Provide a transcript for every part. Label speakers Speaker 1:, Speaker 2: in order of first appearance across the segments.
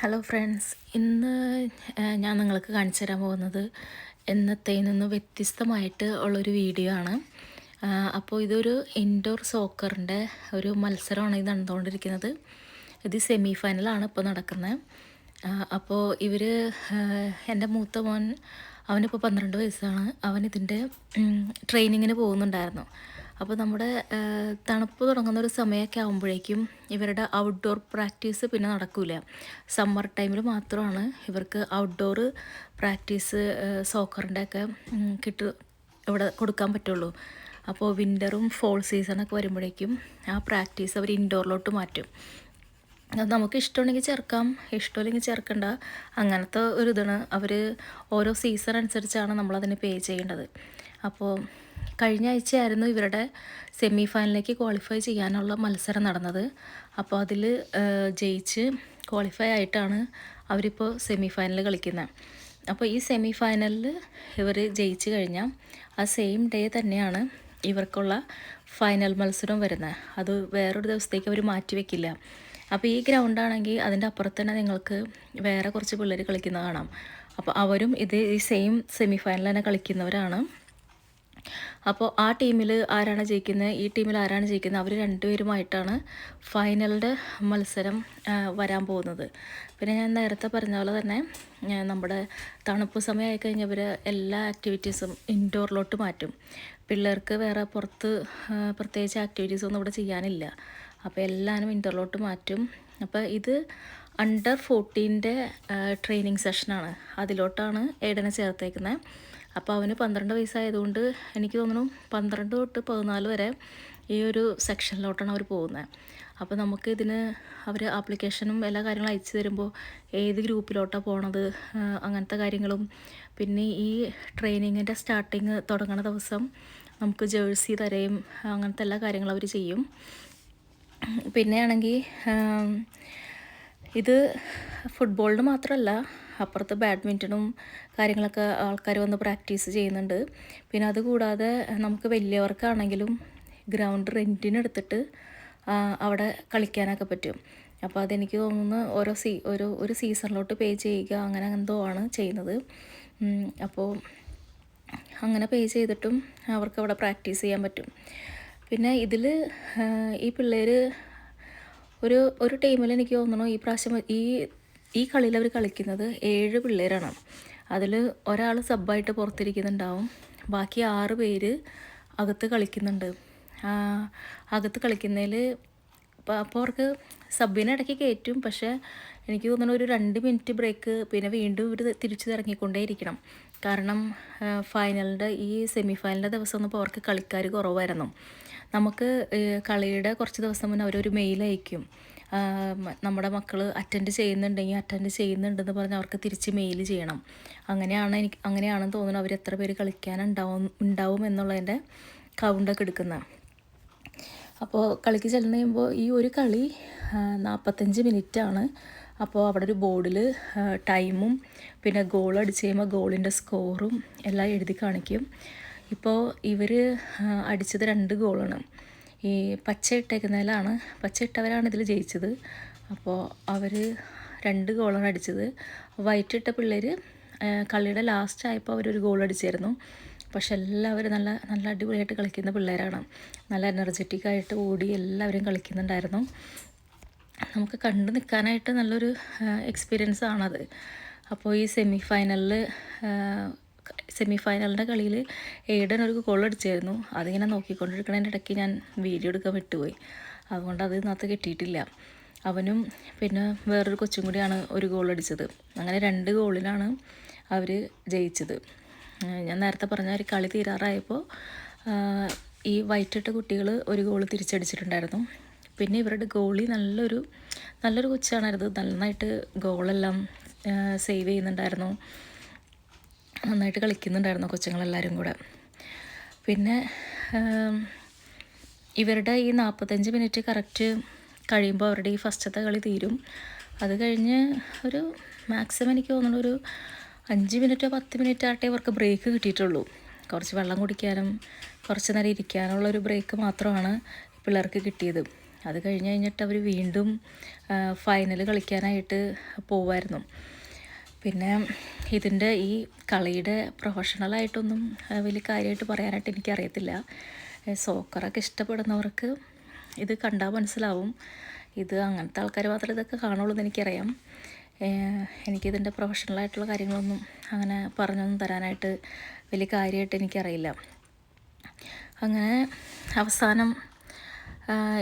Speaker 1: Hello friends ഇന്ന് ഞാൻ നിങ്ങൾക്ക് കാണിച്ചു തരാൻ പോകുന്നത് എന്നത്തേൽ നിന്ന് വ്യത്യസ്തമായിട്ട് ഉള്ളൊരു വീഡിയോ ആണ്. അപ്പോൾ ഇതൊരു ഇൻഡോർ സോക്കറിന്റെ ഒരു മത്സരമാണ് ഇത് നടന്നുകൊണ്ടിരിക്കുന്നത്. ഇത് സെമി ഫൈനലാണ് ഇപ്പോൾ നടക്കുന്നത് അപ്പോൾ ഇവർ എന്റെ മൂത്ത മോൻ അവനിപ്പോൾ പന്ത്രണ്ട് വയസ്സാണ്. അവൻ ഇതിന്റെ ട്രെയിനിങ്ങിന് പോകുന്നുണ്ടായിരുന്നു. അപ്പോൾ നമ്മുടെ തണുപ്പ് തുടങ്ങുന്ന ഒരു സമയമൊക്കെ ആകുമ്പോഴേക്കും ഇവരുടെ ഔട്ട്ഡോർ പ്രാക്ടീസ് പിന്നെ നടക്കില്ല സമ്മർ ടൈമിൽ മാത്രമാണ് ഇവർക്ക് ഔട്ട്ഡോർ പ്രാക്ടീസ് സോക്കറിന്റെ ഒക്കെ കിട്ട് ഇവിടെ കൊടുക്കാൻ പറ്റുള്ളൂ. അപ്പോൾ വിന്ററും ഫോൾ സീസണൊക്കെ വരുമ്പോഴേക്കും ആ പ്രാക്ടീസ് അവർ ഇൻഡോറിലോട്ട് മാറ്റും. അത് നമുക്ക് ഇഷ്ടമുണ്ടെങ്കിൽ ചേർക്കാം ഇഷ്ടമില്ലെങ്കിൽ ചേർക്കണ്ട. അങ്ങനത്തെ ഒരു ഇതാണ്. അവർ ഓരോ സീസൺ അനുസരിച്ചാണ് നമ്മളതിന് പേ ചെയ്യേണ്ടത്. അപ്പോൾ കഴിഞ്ഞ ആഴ്ചയായിരുന്നു ഇവരുടെ സെമി ഫൈനലിലേക്ക് ക്വാളിഫൈ ചെയ്യാനുള്ള മത്സരം നടന്നത്. അപ്പോൾ അതിൽ ജയിച്ച് ക്വാളിഫൈ ആയിട്ടാണ് അവരിപ്പോൾ സെമി ഫൈനൽ കളിക്കുന്നത് അപ്പോൾ ഈ സെമി ഫൈനലിൽ ഇവർ ജയിച്ച് കഴിഞ്ഞാൽ ആ സെയിം ഡേ തന്നെയാണ് ഇവർക്കുള്ള ഫൈനൽ മത്സരം വരുന്നത് അത് വേറൊരു ദിവസത്തേക്ക് അവർ മാറ്റിവെക്കില്ല അപ്പോൾ ഈ ഗ്രൗണ്ടാണെങ്കിൽ അതിന്റെ അപ്പുറത്ത് തന്നെ നിങ്ങൾക്ക് വേറെ കുറച്ച് പിള്ളേർ കളിക്കുന്നത് കാണാം. അപ്പോൾ അവരും ഇത് ഈ സെയിം സെമി ഫൈനൽ തന്നെ കളിക്കുന്നവരാണ്. അപ്പോൾ ആ ടീമിൽ ആരാണ് ജയിക്കുന്നത് ഈ ടീമിൽ ആരാണ് ജയിക്കുന്നത് അവർ രണ്ടുപേരുമായിട്ടാണ് ഫൈനലിന്റെ മത്സരം വരാൻ പോകുന്നത്. പിന്നെ ഞാൻ നേരത്തെ പറഞ്ഞ പോലെ തന്നെ നമ്മുടെ തണുപ്പ് സമയമായി കഴിഞ്ഞവർ എല്ലാ ആക്ടിവിറ്റീസും ഇൻഡോറിലോട്ട് മാറ്റും. പിള്ളേർക്ക് വേറെ പുറത്ത് പ്രത്യേകിച്ച് ആക്ടിവിറ്റീസ് ഒന്നും ഇവിടെ ചെയ്യാനില്ല. അപ്പോൾ എല്ലാവരും ഇൻഡോറിലോട്ട് മാറ്റും. അപ്പോൾ ഇത് അണ്ടർ ഫോർട്ടീന്റെ ട്രെയിനിങ് സെഷനാണ് അതിലോട്ടാണ് ഏടനെ ചേർത്തേക്കുന്നത് അപ്പോൾ അവന് പന്ത്രണ്ട് വയസ്സായതുകൊണ്ട് എനിക്ക് തോന്നുന്നു പന്ത്രണ്ട് തൊട്ട് പതിനാല് വരെ ഈ ഒരു സെക്ഷനിലോട്ടാണ് അവർ പോകുന്നത്. അപ്പോൾ നമുക്ക് ഇതിന് അവർ ആപ്ലിക്കേഷനും എല്ലാ കാര്യങ്ങളും അയച്ചു തരുമ്പോൾ ഏത് ഗ്രൂപ്പിലോട്ടാണ് പോണത് അങ്ങനത്തെ കാര്യങ്ങളും പിന്നെ ഈ ട്രെയിനിങ്ങിന്റെ സ്റ്റാർട്ടിങ് തുടങ്ങുന്ന ദിവസം നമുക്ക് ജേഴ്സി തരയും അങ്ങനത്തെ എല്ലാ കാര്യങ്ങളും അവർ ചെയ്യും. പിന്നെയാണെങ്കിൽ ഇത് ഫുട്ബോളിന് മാത്രമല്ല അപ്പുറത്ത് ബാഡ്മിന്റണും കാര്യങ്ങളൊക്കെ ആൾക്കാർ വന്ന് പ്രാക്ടീസ് ചെയ്യുന്നുണ്ട്. പിന്നെ അതുകൂടാതെ നമുക്ക് വലിയവർക്കാണെങ്കിലും ഗ്രൗണ്ട് റെന്റിനെടുത്തിട്ട് അവിടെ കളിക്കാനൊക്കെ പറ്റും. അപ്പോൾ അതെനിക്ക് തോന്നുന്നു ഓരോ സീ ഒരു ഒരു സീസണിലോട്ട് പേ ചെയ്യുക അങ്ങനെ എന്തോ ആണ് ചെയ്യുന്നത്. അപ്പോൾ അങ്ങനെ പേ ചെയ്തിട്ടും അവർക്ക് അവിടെ പ്രാക്ടീസ് ചെയ്യാൻ പറ്റും. പിന്നെ ഇതിൽ ഈ പിള്ളേർ ഒരു ഒരു ടീമിൽ എനിക്ക് തോന്നുന്നു ഈ പ്രാവശ്യം ഈ ഈ കളിയിൽ അവർ കളിക്കുന്നത് ഏഴ് പിള്ളേരാണ്. അതിൽ ഒരാൾ സബ്ബായിട്ട് പുറത്തിരിക്കുന്നുണ്ടാവും. ബാക്കി ആറ് പേര് അകത്ത് കളിക്കുന്നുണ്ട്. അകത്ത് കളിക്കുന്നതിൽ അപ്പോൾ അവർക്ക് സബിനെ ഇടയ്ക്ക് കയറ്റും. പക്ഷേ എനിക്ക് തോന്നുന്നു ഒരു രണ്ട് മിനിറ്റ് ബ്രേക്ക് പിന്നെ വീണ്ടും ഇവർ തിരിച്ചു ഇറങ്ങിക്കൊണ്ടേയിരിക്കണം. കാരണം ഫൈനലിന്റെ ഈ സെമി ഫൈനലിന്റെ ദിവസം ഒന്നിപ്പോൾ അവർക്ക് കളിക്കാർ കുറവായിരുന്നു. നമുക്ക് കളിയുടെ കുറച്ച് ദിവസം മുന്നേ അവരൊരു മെയിൽ അയക്കും. നമ്മുടെ മക്കൾ അറ്റൻഡ് ചെയ്യുന്നുണ്ടെങ്കിൽ അറ്റൻഡ് ചെയ്യുന്നുണ്ടെന്ന് പറഞ്ഞ് അവർക്ക് തിരിച്ച് മെയിൽ ചെയ്യണം. അങ്ങനെയാണ് എനിക്ക് അങ്ങനെയാണെന്ന് തോന്നുന്നു അവർ എത്ര പേര് കളിക്കാനുണ്ടാവും ഉണ്ടാവും എന്നുള്ളതിന്റെ കൗണ്ടൊക്കെ എടുക്കുന്നത്. അപ്പോൾ കളിക്ക് ചെല്ലുന്ന കഴിയുമ്പോൾ ഈ ഒരു കളി നാൽപ്പത്തഞ്ച് ആണ്. അപ്പോൾ അവിടെ ഒരു ബോർഡിൽ ടൈമും പിന്നെ ഗോൾ അടിച്ച് കഴിയുമ്പോൾ ഗോളിന്റെ സ്കോറും എല്ലാം എഴുതി കാണിക്കും. ഇപ്പോൾ ഇവർ അടിച്ചത് രണ്ട് ഗോളാണ് ഈ പച്ച ഇട്ടേക്കുന്നതിലാണ് പച്ച ഇട്ടവരാണ് ഇതിൽ ജയിച്ചത്. അപ്പോൾ അവർ രണ്ട് ഗോളാണ് അടിച്ചത്. വൈറ്റ് ഇട്ട പിള്ളേർ കളിയുടെ ലാസ്റ്റ് ആയപ്പോൾ അവരൊരു ഗോൾ അടിച്ചായിരുന്നു. പക്ഷെ എല്ലാവരും നല്ല നല്ല അടിപൊളിയായിട്ട് കളിക്കുന്ന പിള്ളേരാണ്. നല്ല എനർജറ്റിക് ആയിട്ട് ഓടി എല്ലാവരും കളിക്കുന്നുണ്ടായിരുന്നു. നമുക്ക് കണ്ടു നിൽക്കാനായിട്ട് നല്ലൊരു എക്സ്പീരിയൻസ് ആണത്. അപ്പോൾ ഈ സെമി ഫൈനലിൽ സെമി ഫൈനലിന്റെ കളിയിൽ ഏടൻ ഒരു ഗോൾ അടിച്ചായിരുന്നു. അതിങ്ങനെ നോക്കിക്കൊണ്ടിരിക്കണതിന്റെ ഇടയ്ക്ക് ഞാൻ വീഡിയോ എടുക്കാൻ വിട്ടുപോയി. അതുകൊണ്ട് അത് ഇതിനകത്ത് കിട്ടിയിട്ടില്ല. അവനും പിന്നെ വേറൊരു കൊച്ചും കൂടിയാണ് ഒരു ഗോൾ അടിച്ചത്. അങ്ങനെ രണ്ട് ഗോളിലാണ് അവർ ജയിച്ചത്. ഞാൻ നേരത്തെ പറഞ്ഞ ഒരു കളി തീരാറായപ്പോൾ ഈ വൈറ്റിട്ട കുട്ടികൾ ഒരു ഗോൾ തിരിച്ചടിച്ചിട്ടുണ്ടായിരുന്നു. പിന്നെ ഇവരുടെ ഗോളി നല്ലൊരു നല്ലൊരു കൊച്ചാണായിരുന്നു. നന്നായിട്ട് ഗോളെല്ലാം സേവ് ചെയ്യുന്നുണ്ടായിരുന്നു. നന്നായിട്ട് കളിക്കുന്നുണ്ടായിരുന്നു കൊച്ചുങ്ങളെല്ലാവരും കൂടെ. പിന്നെ ഇവരുടെ ഈ നാൽപ്പത്തഞ്ച് മിനിറ്റ് കറക്റ്റ് കഴിയുമ്പോൾ അവരുടെ ഈ ഫസ്റ്റത്തെ കളി തീരും. അത് കഴിഞ്ഞ് ഒരു മാക്സിമം എനിക്ക് തോന്നുന്നു ഒരു അഞ്ച് മിനിറ്റോ പത്ത് മിനിറ്റ് ആട്ടെ ഇവർക്ക് ബ്രേക്ക് കിട്ടിയിട്ടുള്ളൂ. കുറച്ച് വെള്ളം കുടിക്കാനും കുറച്ച് നേരം ഇരിക്കാനുള്ള ഒരു ബ്രേക്ക് മാത്രമാണ് പിള്ളേർക്ക് കിട്ടിയത്. അത് കഴിഞ്ഞ് കഴിഞ്ഞിട്ട് അവർ വീണ്ടും ഫൈനൽ കളിക്കാനായിട്ട് പോവായിരുന്നു. പിന്നെ ഇതിന്റെ ഈ കളിയുടെ പ്രൊഫഷണലായിട്ടൊന്നും വലിയ കാര്യമായിട്ട് പറയാനായിട്ട് എനിക്കറിയത്തില്ല. സോക്കറൊക്കെ ഇഷ്ടപ്പെടുന്നവർക്ക് ഇത് കണ്ടാൽ മനസ്സിലാവും. ഇത് അങ്ങനത്തെ ആൾക്കാർ മാത്രമേ ഇതൊക്കെ കാണുള്ളൂ എന്ന് എനിക്കറിയാം. എനിക്കിതിന്റെ പ്രൊഫഷണലായിട്ടുള്ള കാര്യങ്ങളൊന്നും അങ്ങനെ പറഞ്ഞൊന്നും തരാനായിട്ട് വലിയ കാര്യമായിട്ട് എനിക്കറിയില്ല. അങ്ങനെ അവസാനം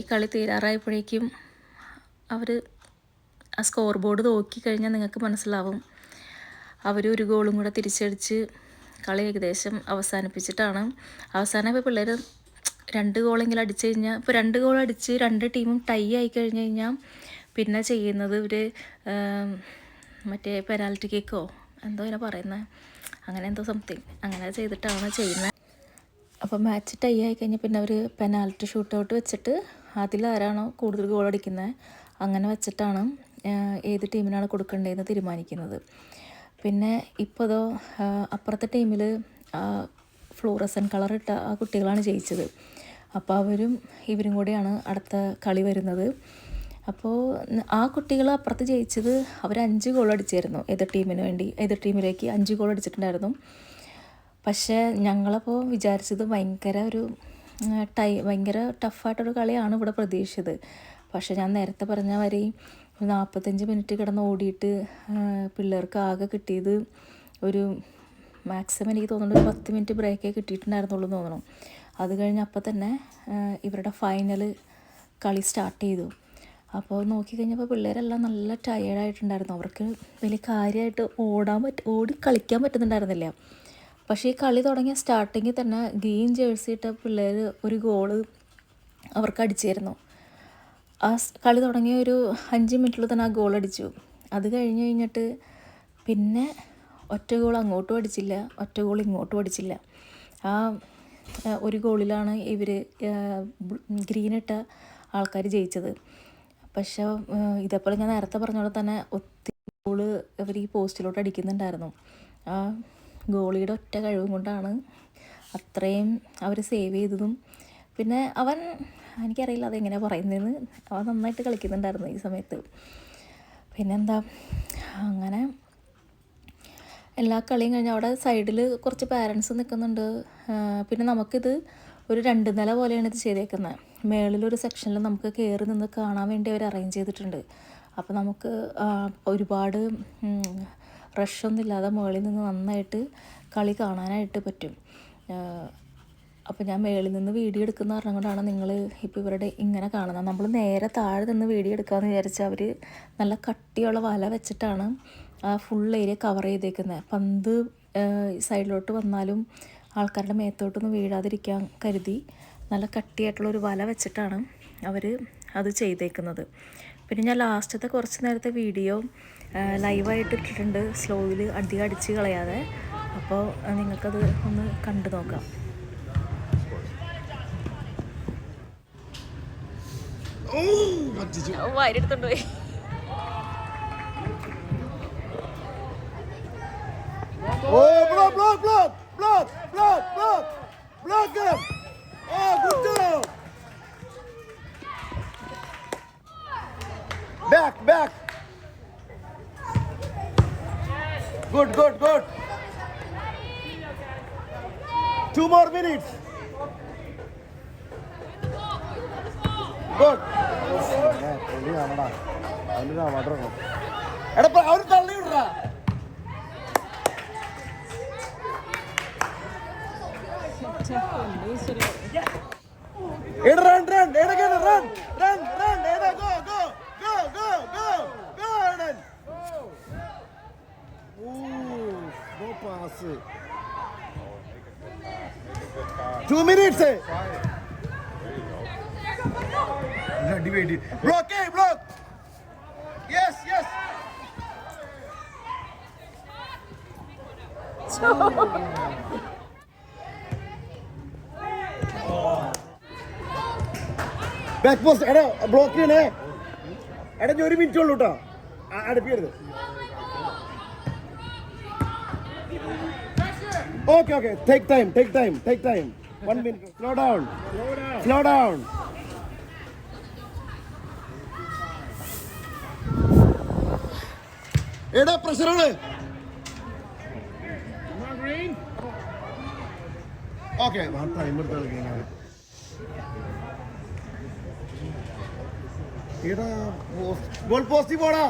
Speaker 1: ഈ കളി തീരാറായപ്പോഴേക്കും അവർ ആ സ്കോർ ബോർഡ് നോക്കി കഴിഞ്ഞാൽ നിങ്ങൾക്ക് മനസ്സിലാവും. അവർ ഒരു ഗോളും കൂടെ തിരിച്ചടിച്ച് കളി ഏകദേശം അവസാനിപ്പിച്ചിട്ടാണ്. അവസാനം ഇപ്പോൾ പിള്ളേർ രണ്ട് ഗോളെങ്കിലും അടിച്ചു കഴിഞ്ഞാൽ ഇപ്പോൾ രണ്ട് ഗോൾ അടിച്ച് രണ്ട് ടീമും ടൈ ആയി കഴിഞ്ഞ് കഴിഞ്ഞാൽ പിന്നെ ചെയ്യുന്നത് ഇവർ മറ്റേ പെനാൽറ്റി കേക്കോ എന്തോ ഇങ്ങനെ പറയുന്നത് അങ്ങനെ എന്തോ സംതിങ് അങ്ങനെ ചെയ്തിട്ടാണ് ചെയ്യുന്നത്. അപ്പോൾ മാച്ച് ടൈ ആയി കഴിഞ്ഞാൽ പിന്നെ അവർ പെനാൽറ്റി ഷൂട്ട് ഔട്ട് വെച്ചിട്ട് അതിലാരാണോ കൂടുതൽ ഗോൾ അടിക്കുന്നത് അങ്ങനെ വെച്ചിട്ടാണ് ഏത് ടീമിനാണ് കൊടുക്കേണ്ടതെന്ന് തീരുമാനിക്കുന്നത്. പിന്നെ ഇപ്പോൾ അതോ അപ്പുറത്തെ ടീമിൽ ഫ്ലൂറസൻ കളർ ഇട്ട ആ കുട്ടികളാണ് ജയിച്ചത്. അപ്പോൾ അവരും ഇവരും കൂടെയാണ് അടുത്ത കളി വരുന്നത്. അപ്പോൾ ആ കുട്ടികൾ അപ്പുറത്ത് ജയിച്ചത് അവർ അഞ്ച് ഗോൾ അടിച്ചായിരുന്നു എതിർ ടീമിന് വേണ്ടി. എതിർ ടീമിലേക്ക് അഞ്ച് ഗോൾ അടിച്ചിട്ടുണ്ടായിരുന്നു. പക്ഷേ ഞങ്ങളപ്പോൾ വിചാരിച്ചത് ഭയങ്കര ഒരു ടൈ ഭയങ്കര ടഫായിട്ടൊരു കളിയാണ് ഇവിടെ പ്രതീക്ഷിച്ചത്. പക്ഷേ ഞാൻ നേരത്തെ പറഞ്ഞ വരെ ഒരു നാൽപ്പത്തഞ്ച് മിനിറ്റ് കിടന്ന് ഓടിയിട്ട് പിള്ളേർക്ക് ആകെ കിട്ടിയത് ഒരു മാക്സിമം എനിക്ക് തോന്നുന്നു ഒരു പത്ത് മിനിറ്റ് ബ്രേക്കേ കിട്ടിയിട്ടുണ്ടായിരുന്നുള്ളൂ എന്ന് തോന്നുന്നു. അത് കഴിഞ്ഞ് അപ്പം തന്നെ ഇവരുടെ ഫൈനൽ കളി സ്റ്റാർട്ട് ചെയ്തു. അപ്പോൾ നോക്കിക്കഴിഞ്ഞപ്പോൾ പിള്ളേരെല്ലാം നല്ല ടയേർഡായിട്ടുണ്ടായിരുന്നു അവർക്ക് വലിയ കാര്യമായിട്ട് ഓടാൻ പറ്റ ഓടി കളിക്കാൻ പറ്റുന്നുണ്ടായിരുന്നില്ല. പക്ഷേ ഈ കളി തുടങ്ങിയ സ്റ്റാർട്ടിങ്ങിൽ തന്നെ ഗ്രീൻ ജേഴ്സി ഇട്ട പിള്ളേർ ഒരു ഗോൾ അവർക്ക് അടിച്ചിരുന്നു. ആ കളി തുടങ്ങിയ ഒരു അഞ്ച് മിനിറ്റിൽ തന്നെ ആ ഗോൾ അടിച്ചു. അത് കഴിഞ്ഞ് കഴിഞ്ഞിട്ട് പിന്നെ ഒറ്റ ഗോൾ അങ്ങോട്ടും അടിച്ചില്ല ഒറ്റ ഗോൾ ഇങ്ങോട്ടും അടിച്ചില്ല. ആ ഒരു ഗോളിലാണ് ഇവർ ഗ്രീനിട്ട ആൾക്കാർ ജയിച്ചത്. പക്ഷെ ഇതേപോലെ ഞാൻ നേരത്തെ പറഞ്ഞ പോലെ തന്നെ ഒത്തിരി ഗോൾ ഇവർ ഈ പോസ്റ്റിലോട്ട് അടിക്കുന്നുണ്ടായിരുന്നു. ആ ഗോളിയുടെ ഒറ്റ കഴിവും കൊണ്ടാണ് അത്രയും അവർ സേവ് ചെയ്തതും പിന്നെ അവൻ എനിക്കറിയില്ല അതെങ്ങനെയാണ് പറയുന്നതെന്ന് അവൻ നന്നായിട്ട് കളിക്കുന്നുണ്ടായിരുന്നു ഈ സമയത്ത്. പിന്നെന്താ അങ്ങനെ എല്ലാ കളിയും കഴിഞ്ഞ് അവിടെ സൈഡിൽ കുറച്ച് പാരൻസ് നിൽക്കുന്നുണ്ട് പിന്നെ നമുക്കിത് ഒരു രണ്ട് നില പോലെയാണ് ഇത് ചെയ്തേക്കുന്നത് മേളിലൊരു സെക്ഷനിൽ നമുക്ക് കയറി നിന്ന് കാണാൻ വേണ്ടി അവർ അറേഞ്ച് ചെയ്തിട്ടുണ്ട്. അപ്പോൾ നമുക്ക് ഒരുപാട് റഷൊന്നും ഇല്ലാതെ മുകളിൽ നിന്ന് നന്നായിട്ട് കളി കാണാനായിട്ട് പറ്റും. അപ്പോൾ ഞാൻ മേളിൽ നിന്ന് വീഡിയോ എടുക്കുന്ന കാരണം കൊണ്ടാണ് നിങ്ങൾ ഇപ്പോൾ ഇവരുടെ ഇങ്ങനെ കാണുന്നത്. നമ്മൾ നേരെ താഴെ നിന്ന് വീഡിയോ എടുക്കാമെന്ന് വിചാരിച്ചാൽ അവർ നല്ല കട്ടിയുള്ള വല വെച്ചിട്ടാണ് ആ ഫുൾ ഏരിയ കവർ ചെയ്തേക്കുന്നത് പന്ത് സൈഡിലോട്ട് വന്നാലും ആൾക്കാരുടെ മേത്തോട്ടൊന്നും വീഴാതിരിക്കാൻ കരുതി നല്ല കട്ടിയായിട്ടുള്ള ഒരു വല വെച്ചിട്ടാണ് അവർ അത് ചെയ്തേക്കുന്നത്. പിന്നെ ഞാൻ ലാസ്റ്റത്തെ കുറച്ച് നേരത്തെ വീഡിയോ ലൈവായിട്ട് ഇട്ടിട്ടുണ്ട്. സ്ലോയിൽ അധികം അടിച്ച് കളയാതെ. അപ്പോൾ നിങ്ങൾക്കത് ഒന്ന് കണ്ടു നോക്കാം. വയലെടുത്തോണ്ട് പോയി
Speaker 2: Oh, block, block, block, block, block, block, block him. Oh, good job. Back, back. Good, good, good. Two അവർ തള്ളി വിടറാ Eda run, run, Eda get run, run, run, Eda go, go, go, go, go, go, Eden. Ooh, no pass. Two minutes. eh? Block, eh, block. Yes, yes. Back post എടാ block ചെയ്യണേ. എടാ ഒരു minute ഉള്ളൂ കേട്ടോ അടുപ്പിക്കരുത്. Okay okay take time take time take time one minute slow down slow down എടാ പ്രഷറാണ് okay. Goal post പോടാ.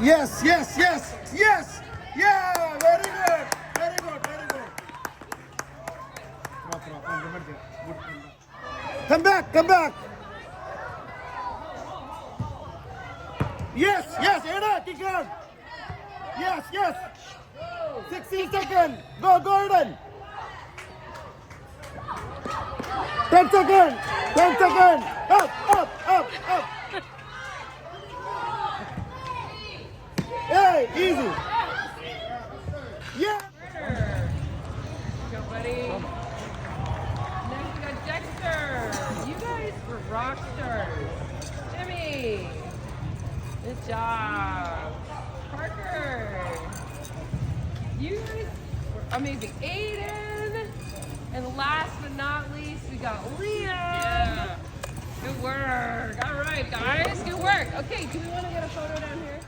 Speaker 2: Yes, yes yes yes Come back, come back. Yes, yes, Ada, kick on. Yes, yes. 16 seconds. Go, Gordon. 10 seconds. 10 seconds. Up, up, up, up. Hey, easy. Yeah.
Speaker 3: Go, buddy. Next, we got Dexter. You guys were rock stars. Jimmy. Good job. Parker. You guys were amazing. Aiden. And last but not least, we got Liam. Good work. All right, guys. Good work. Okay, do we want to get a photo down here?